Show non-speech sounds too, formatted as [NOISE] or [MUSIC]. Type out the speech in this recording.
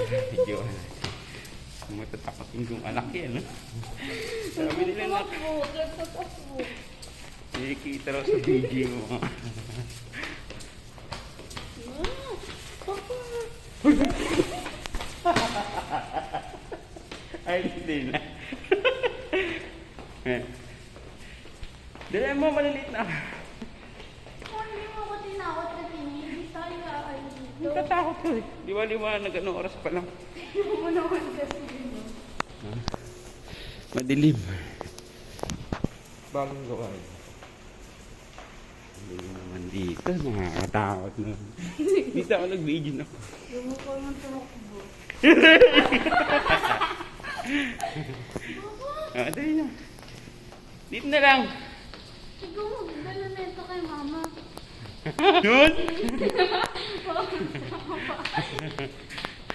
Medyo, matatapakin kong anak yan. no? Sabi nila na, nakikita raw sa video. Ah. Ay, hindi na. Eh. Dala mo, maliliit na. Kung hindi mo ako tinawat na hindi tayo aalis dito. Natatakot ko eh. Di ba liwanag, anong oras pa lang? Madilim. Bagong gawa yun. Hindi naman dito, nakakatakot na. dito ako nag-video na. Mukha yung tumakbo. Ah, dali na. Dito na lang. Ikaw magdala na ito kay mama. Yun? [LAUGHS]